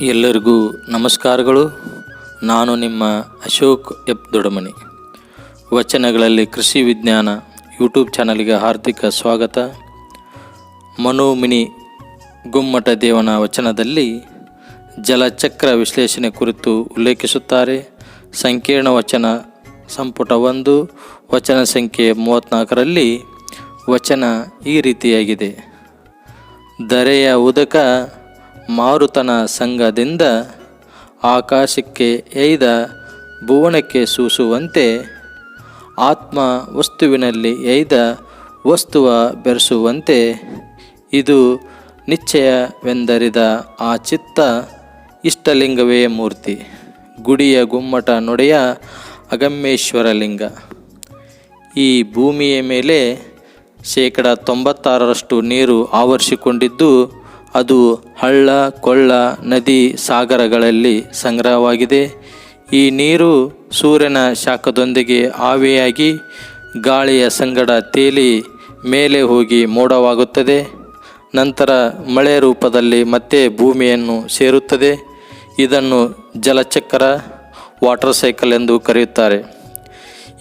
ಎಲ್ಲರಿಗೂ ನಮಸ್ಕಾರಗಳು. ನಾನು ನಿಮ್ಮ ಅಶೋಕ್ ಎಪ್ ದೊಡಮನಿ. ವಚನಗಳಲ್ಲಿ ಕೃಷಿ ವಿಜ್ಞಾನ ಯೂಟ್ಯೂಬ್ ಚಾನಲ್ಗೆ ಹಾರ್ದಿಕ ಸ್ವಾಗತ. ಮನೋಮಿನಿ ಗುಮ್ಮಟ ದೇವನ ವಚನದಲ್ಲಿ ಜಲಚಕ್ರ ವಿಶ್ಲೇಷಣೆ ಕುರಿತು ಉಲ್ಲೇಖಿಸುತ್ತಾರೆ. ಸಂಕೀರ್ಣ ವಚನ ಸಂಪುಟ ಒಂದು, ವಚನ ಸಂಖ್ಯೆ ಮೂವತ್ತ್ನಾಲ್ಕರಲ್ಲಿ ವಚನ ಈ ರೀತಿಯಾಗಿದೆ. ದರೆಯ ಉದಕ ಮಾರುತನ ಸಂಘದಿಂದ ಆಕಾಶಕ್ಕೆ ಎಯ್ದ ಭುವನಕ್ಕೆ ಸೂಸುವಂತೆ ಆತ್ಮ ವಸ್ತುವಿನಲ್ಲಿ ಎಯ್ದ ವಸ್ತುವ ಬೆರೆಸುವಂತೆ ಇದು ನಿಶ್ಚಯವೆಂದರಿದ ಆ ಚಿತ್ತ ಇಷ್ಟಲಿಂಗವೇ ಮೂರ್ತಿ. ಗುಡಿಯ ಗುಮ್ಮಟ ನೊಡೆಯ ಅಗಮ್ಯೇಶ್ವರಲಿಂಗ. ಈ ಭೂಮಿಯ ಮೇಲೆ ಶೇಕಡ ತೊಂಬತ್ತಾರರಷ್ಟು ನೀರು ಆವರಿಸಿಕೊಂಡಿದ್ದು ಅದು ಹಳ್ಳ, ಕೊಳ್ಳ, ನದಿ, ಸಾಗರಗಳಲ್ಲಿ ಸಂಗ್ರಹವಾಗಿದೆ. ಈ ನೀರು ಸೂರ್ಯನ ಶಾಖದೊಂದಿಗೆ ಆವಿಯಾಗಿ ಗಾಳಿಯ ಸಂಗಡ ತೇಲಿ ಮೇಲೆ ಹೋಗಿ ಮೋಡವಾಗುತ್ತದೆ. ನಂತರ ಮಳೆ ರೂಪದಲ್ಲಿ ಮತ್ತೆ ಭೂಮಿಯನ್ನು ಸೇರುತ್ತದೆ. ಇದನ್ನು ಜಲಚಕ್ರ, ವಾಟರ್ ಸೈಕಲ್ ಎಂದು ಕರೆಯುತ್ತಾರೆ.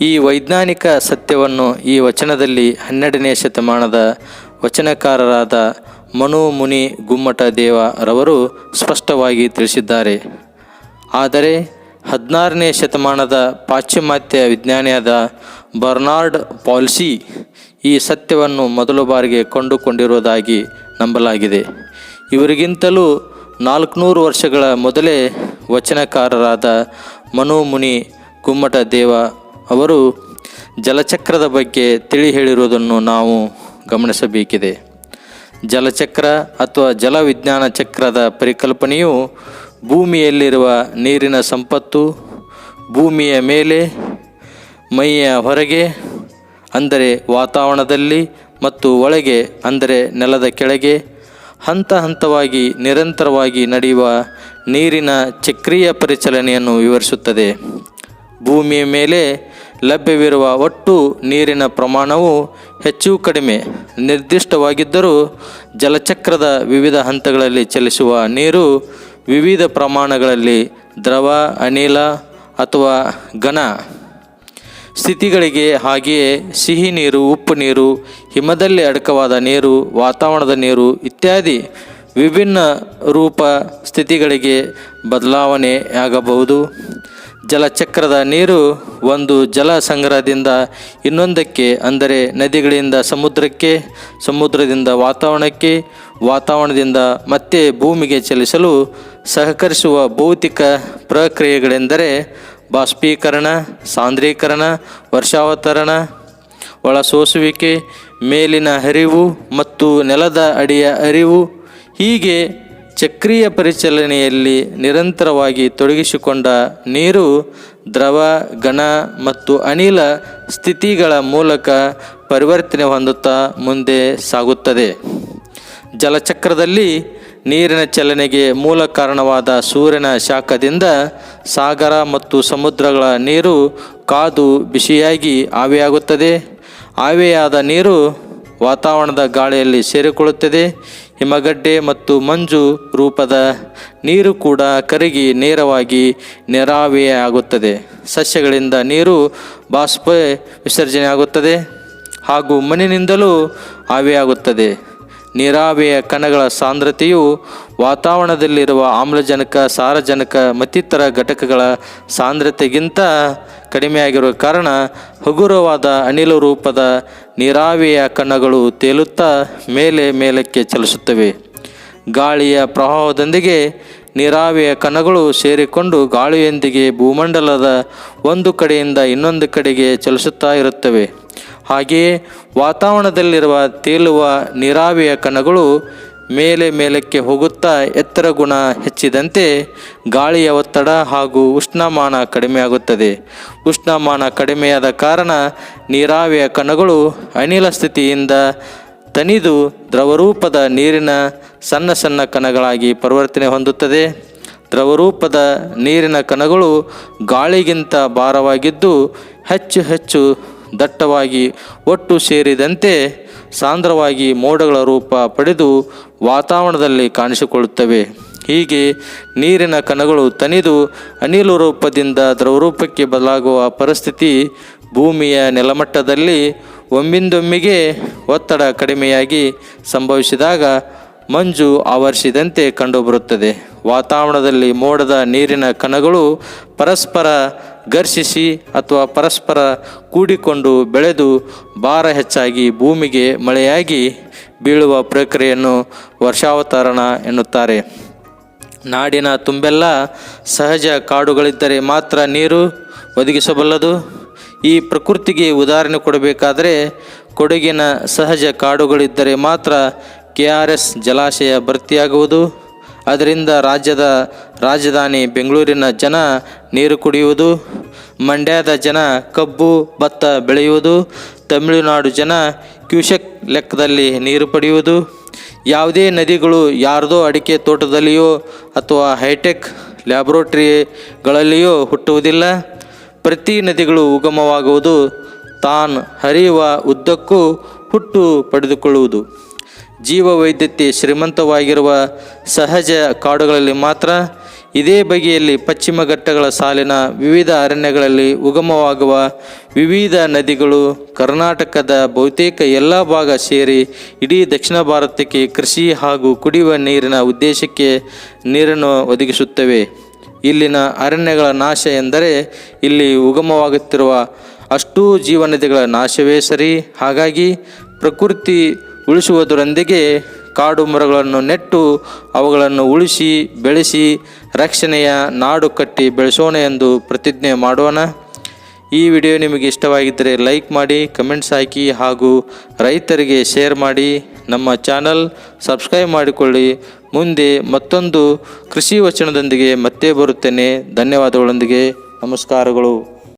ಈ ವೈಜ್ಞಾನಿಕ ಸತ್ಯವನ್ನು ಈ ವಚನದಲ್ಲಿ ಹನ್ನೆರಡನೇ ಶತಮಾನದ ವಚನಕಾರರಾದ ಮನು ಮುನಿ ಗುಮ್ಮಟ ದೇವರವರು ಸ್ಪಷ್ಟವಾಗಿ ತಿಳಿಸಿದ್ದಾರೆ. ಆದರೆ ಹದಿನಾರನೇ ಶತಮಾನದ ಪಾಶ್ಚಿಮಾತ್ಯ ವಿಜ್ಞಾನಿಯಾದ ಬರ್ನಾರ್ಡ್ ಪಾಲ್ಸಿ ಈ ಸತ್ಯವನ್ನು ಮೊದಲ ಬಾರಿಗೆ ಕಂಡುಕೊಂಡಿರುವುದಾಗಿ ನಂಬಲಾಗಿದೆ. ಇವರಿಗಿಂತಲೂ ನಾಲ್ಕುನೂರು ವರ್ಷಗಳ ಮೊದಲೇ ವಚನಕಾರರಾದ ಮನೋಮುನಿ ಗುಮ್ಮಟ ದೇವ ಅವರು ಜಲಚಕ್ರದ ಬಗ್ಗೆ ತಿಳಿ ಹೇಳಿರುವುದನ್ನು ನಾವು ಗಮನಿಸಬೇಕಿದೆ. ಜಲಚಕ್ರ ಅಥವಾ ಜಲವಿಜ್ಞಾನ ಚಕ್ರದ ಪರಿಕಲ್ಪನೆಯು ಭೂಮಿಯಲ್ಲಿರುವ ನೀರಿನ ಸಂಪತ್ತು, ಭೂಮಿಯ ಮೇಲೆ, ಮೈಯ ಹೊರಗೆ, ಅಂದರೆ ವಾತಾವರಣದಲ್ಲಿ ಮತ್ತು ಒಳಗೆ, ಅಂದರೆ ನೆಲದ ಕೆಳಗೆ, ಹಂತ ಹಂತವಾಗಿ ನಿರಂತರವಾಗಿ ನಡೆಯುವ ನೀರಿನ ಚಕ್ರೀಯ ಪರಿಚಲನೆಯನ್ನು ವಿವರಿಸುತ್ತದೆ. ಭೂಮಿಯ ಮೇಲೆ ಲಭ್ಯವಿರುವ ಒಟ್ಟು ನೀರಿನ ಪ್ರಮಾಣವು ಹೆಚ್ಚು ಕಡಿಮೆ. ನಿರ್ದಿಷ್ಟವಾಗಿದ್ದರೂ ಜಲಚಕ್ರದ ವಿವಿಧ ಹಂತಗಳಲ್ಲಿ ಚಲಿಸುವ ನೀರು ವಿವಿಧ ಪ್ರಮಾಣಗಳಲ್ಲಿ ದ್ರವ, ಅನಿಲ ಅಥವಾ ಘನ ಸ್ಥಿತಿಗಳಿಗೆ ಹಾಗೆಯೇ ಸಿಹಿ ನೀರು, ಉಪ್ಪು ನೀರು, ಹಿಮದಲ್ಲಿ ಅಡಕವಾದ ನೀರು, ವಾತಾವರಣದ ನೀರು ಇತ್ಯಾದಿ ವಿಭಿನ್ನ ರೂಪ ಸ್ಥಿತಿಗಳಿಗೆ ಬದಲಾವಣೆಯಾಗಬಹುದು. ಜಲಚಕ್ರದ ನೀರು ಒಂದು ಜಲ ಸಂಗ್ರಹದಿಂದ ಇನ್ನೊಂದಕ್ಕೆ, ಅಂದರೆ ನದಿಗಳಿಂದ ಸಮುದ್ರಕ್ಕೆ, ಸಮುದ್ರದಿಂದ ವಾತಾವರಣಕ್ಕೆ, ವಾತಾವರಣದಿಂದ ಮತ್ತೆ ಭೂಮಿಗೆ ಚಲಿಸಲು ಸಹಕರಿಸುವ ಭೌತಿಕ ಪ್ರಕ್ರಿಯೆಗಳೆಂದರೆ ಬಾಷ್ಪೀಕರಣ, ಸಾಂದ್ರೀಕರಣ, ವರ್ಷಾವತರಣ ಒಳಸೋಸುವಿಕೆ ಮೇಲಿನ ಹರಿವು ಮತ್ತು ನೆಲದ ಅಡಿಯ ಹರಿವು. ಹೀಗೆ ಚಕ್ರೀಯ ಪರಿಚಲನೆಯಲ್ಲಿ ನಿರಂತರವಾಗಿ ತೊಡಗಿಸಿಕೊಂಡ ನೀರು, ದ್ರವ, ಘನ ಮತ್ತು ಅನಿಲ ಸ್ಥಿತಿಗಳ ಮೂಲಕ ಪರಿವರ್ತನೆ ಹೊಂದುತ್ತಾ ಮುಂದೆ ಸಾಗುತ್ತದೆ. ಜಲಚಕ್ರದಲ್ಲಿ ನೀರಿನ ಚಲನೆಗೆ ಮೂಲ ಕಾರಣವಾದ ಸೂರ್ಯನ ಶಾಖದಿಂದ ಸಾಗರ ಮತ್ತು ಸಮುದ್ರಗಳ ನೀರು ಕಾದು ಬಿಸಿಯಾಗಿ ಆವಿಯಾಗುತ್ತದೆ. ಆವಿಯಾದ ನೀರು ವಾತಾವರಣದ ಗಾಳಿಯಲ್ಲಿ ಸೇರಿಕೊಳ್ಳುತ್ತದೆ. ಹಿಮಗಡ್ಡೆ ಮತ್ತು ಮಂಜು ರೂಪದ ನೀರು ಕೂಡ ಕರಗಿ ನೇರವಾಗಿ ನೆರಾವಿಯಾಗುತ್ತದೆ ಸಸ್ಯಗಳಿಂದ ನೀರು ಬಾಷ್ಪ ವಿಸರ್ಜನೆಯಾಗುತ್ತದೆ ಹಾಗೂ ಮಣ್ಣಿನಿಂದಲೂ ಆವಿಯಾಗುತ್ತದೆ ನೀರಾವಿಯ ಕಣಗಳ ಸಾಂದ್ರತೆಯು ವಾತಾವರಣದಲ್ಲಿರುವ ಆಮ್ಲಜನಕ, ಸಾರಜನಕ ಮತ್ತಿತರ ಘಟಕಗಳ ಸಾಂದ್ರತೆಗಿಂತ ಕಡಿಮೆಯಾಗಿರುವ ಕಾರಣ ಹಗುರವಾದ ಅನಿಲ ರೂಪದ ನೀರಾವಿಯ ಕಣಗಳು ತೇಲುತ್ತಾ ಮೇಲೆ ಮೇಲಕ್ಕೆ ಚಲಿಸುತ್ತವೆ. ಗಾಳಿಯ ಪ್ರವಾಹದೊಂದಿಗೆ ನೀರಾವಿಯ ಕಣಗಳು ಸೇರಿಕೊಂಡು ಗಾಳಿಯೊಂದಿಗೆ ಭೂಮಂಡಲದ ಒಂದು ಕಡೆಯಿಂದ ಇನ್ನೊಂದು ಕಡೆಗೆ ಚಲಿಸುತ್ತಾ ಇರುತ್ತವೆ. ಹಾಗೆಯೇ ವಾತಾವರಣದಲ್ಲಿರುವ ತೇಲುವ ನೀರಾವಿಯ ಕಣಗಳು ಮೇಲೆ ಮೇಲಕ್ಕೆ ಹೋಗುತ್ತಾ ಎತ್ತರ ಗುಣ ಹೆಚ್ಚಿದಂತೆ ಗಾಳಿಯ ಒತ್ತಡ ಹಾಗೂ ಉಷ್ಣಮಾನ ಕಡಿಮೆಯಾಗುತ್ತದೆ. ಉಷ್ಣಮಾನ ಕಡಿಮೆಯಾದ ಕಾರಣ ನೀರಾವಿಯ ಕಣಗಳು ಅನಿಲ ಸ್ಥಿತಿಯಿಂದ ತನಿದು ದ್ರವರೂಪದ ನೀರಿನ ಸಣ್ಣ ಸಣ್ಣ ಕಣಗಳಾಗಿ ಪರಿವರ್ತನೆ ಹೊಂದುತ್ತದೆ. ದ್ರವರೂಪದ ನೀರಿನ ಕಣಗಳು ಗಾಳಿಗಿಂತ ಭಾರವಾಗಿದ್ದು ಹೆಚ್ಚು ಹೆಚ್ಚು ದಟ್ಟವಾಗಿ ಒಟ್ಟು ಸೇರಿದಂತೆ ಸಾಂದ್ರವಾಗಿ ಮೋಡಗಳ ರೂಪ ಪಡೆದು ವಾತಾವರಣದಲ್ಲಿ ಕಾಣಿಸಿಕೊಳ್ಳುತ್ತವೆ. ಹೀಗೆ ನೀರಿನ ಕಣಗಳು ತನಿದು ಅನಿಲ ರೂಪದಿಂದ ದ್ರವರೂಪಕ್ಕೆ ಬದಲಾಗುವ ಪರಿಸ್ಥಿತಿ ಭೂಮಿಯ ನೆಲಮಟ್ಟದಲ್ಲಿ ಒಮ್ಮಿಂದೊಮ್ಮೆಗೆ ಒತ್ತಡ ಕಡಿಮೆಯಾಗಿ ಸಂಭವಿಸಿದಾಗ ಮಂಜು ಆವರಿಸಿದಂತೆ ಕಂಡುಬರುತ್ತದೆ. ವಾತಾವರಣದಲ್ಲಿ ಮೋಡದ ನೀರಿನ ಕಣಗಳು ಪರಸ್ಪರ ಘರ್ಷಿಸಿ ಅಥವಾ ಪರಸ್ಪರ ಕೂಡಿಕೊಂಡು ಬೆಳೆದು ಭಾರ ಹೆಚ್ಚಾಗಿ ಭೂಮಿಗೆ ಮಳೆಯಾಗಿ ಬೀಳುವ ಪ್ರಕ್ರಿಯೆಯನ್ನು ವರ್ಷಾವತರಣ ಎನ್ನುತ್ತಾರೆ. ನಾಡಿನ ತುಂಬೆಲ್ಲ ಸಹಜ ಕಾಡುಗಳಿದ್ದರೆ ಮಾತ್ರ ನೀರು ಒದಗಿಸಬಲ್ಲದು. ಈ ಪ್ರಕೃತಿಗೆ ಉದಾಹರಣೆ ಕೊಡಬೇಕಾದರೆ ಕೊಡಗಿನ ಸಹಜ ಕಾಡುಗಳಿದ್ದರೆ ಮಾತ್ರ ಕೆ ಆರ್ ಎಸ್ ಜಲಾಶಯ ಭರ್ತಿಯಾಗುವುದು. ಅದರಿಂದ ರಾಜ್ಯದ ರಾಜಧಾನಿ ಬೆಂಗಳೂರಿನ ಜನ ನೀರು ಕುಡಿಯುವುದು. ಮಂಡ್ಯದ ಜನ ಕಬ್ಬು ಭತ್ತ ಬೆಳೆಯುವುದು, ತಮಿಳುನಾಡು ಜನ ಕ್ಯೂಶಕ್ ಲೆಕ್ಕದಲ್ಲಿ ನೀರು ಪಡೆಯುವುದು. ಯಾವುದೇ ನದಿಗಳು ಯಾರದೋ ಅಡಿಕೆ ತೋಟದಲ್ಲಿಯೋ ಅಥವಾ ಹೈಟೆಕ್ ಲ್ಯಾಬ್ರೋಟ್ರಿಗಳಲ್ಲಿಯೋ ಹುಟ್ಟುವುದಿಲ್ಲ. ಪ್ರತಿ ನದಿಗಳು ಉಗಮವಾಗುವುದು, ತಾನು ಹರಿಯುವ ಉದ್ದಕ್ಕೂ ಹುಟ್ಟು ಪಡೆದುಕೊಳ್ಳುವುದು. ಜೀವ ವೈದ್ಯತೆ ಶ್ರೀಮಂತವಾಗಿರುವ ಸಹಜ ಕಾಡುಗಳಲ್ಲಿ ಮಾತ್ರ ಇದೇ ಬಗೆಯಲ್ಲಿ ಪಶ್ಚಿಮ ಘಟ್ಟಗಳ ಸಾಲಿನ ವಿವಿಧ ಅರಣ್ಯಗಳಲ್ಲಿ ಉಗಮವಾಗುವ ವಿವಿಧ ನದಿಗಳು ಕರ್ನಾಟಕದ ಬಹುತೇಕ ಎಲ್ಲ ಭಾಗ ಸೇರಿ ಇಡೀ ದಕ್ಷಿಣ ಭಾರತಕ್ಕೆ ಕೃಷಿ ಹಾಗೂ ಕುಡಿಯುವ ನೀರಿನ ಉದ್ದೇಶಕ್ಕೆ ನೀರನ್ನು ಒದಗಿಸುತ್ತವೆ. ಇಲ್ಲಿನ ಅರಣ್ಯಗಳ ನಾಶ ಎಂದರೆ ಇಲ್ಲಿ ಉಗಮವಾಗುತ್ತಿರುವ ಅಷ್ಟೂ ಜೀವನದಿಗಳ ನಾಶವೇ ಸರಿ. ಹಾಗಾಗಿ ಪ್ರಕೃತಿ ಉಳಿಸುವುದರೊಂದಿಗೆ ಕಾಡು ಮರಗಳನ್ನು ನೆಟ್ಟು ಅವುಗಳನ್ನು ಉಳಿಸಿ, ಬೆಳೆಸಿ, ರಕ್ಷಣೆಯ ನಾಡು ಕಟ್ಟಿ ಬೆಳೆಸೋಣ ಎಂದು ಪ್ರತಿಜ್ಞೆ ಮಾಡೋಣ. ಈ ವಿಡಿಯೋ ನಿಮಗೆ ಇಷ್ಟವಾಗಿದ್ದರೆ ಲೈಕ್ ಮಾಡಿ, ಕಮೆಂಟ್ಸ್ ಹಾಕಿ ಹಾಗೂ ರೈತರಿಗೆ ಶೇರ್ ಮಾಡಿ. ನಮ್ಮ ಚಾನಲ್ ಸಬ್ಸ್ಕ್ರೈಬ್ ಮಾಡಿಕೊಳ್ಳಿ. ಮುಂದೆ ಮತ್ತೊಂದು ಕೃಷಿ ವಚನದೊಂದಿಗೆ ಮತ್ತೆ ಬರುತ್ತೇನೆ. ಧನ್ಯವಾದಗಳೊಂದಿಗೆ. ನಮಸ್ಕಾರಗಳು.